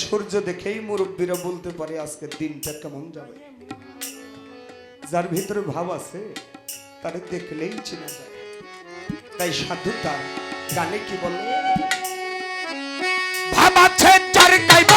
সূর্য দেখেই মুরব্বীরা বলতে পারে, আজকে দিনটা কেমন যাবে? যার ভিতরে ভাব আছে, তারে দেখলেই চেনা যায়। তাই সাধুতা গানে কি বলে? ভাব আছে, যার গাইব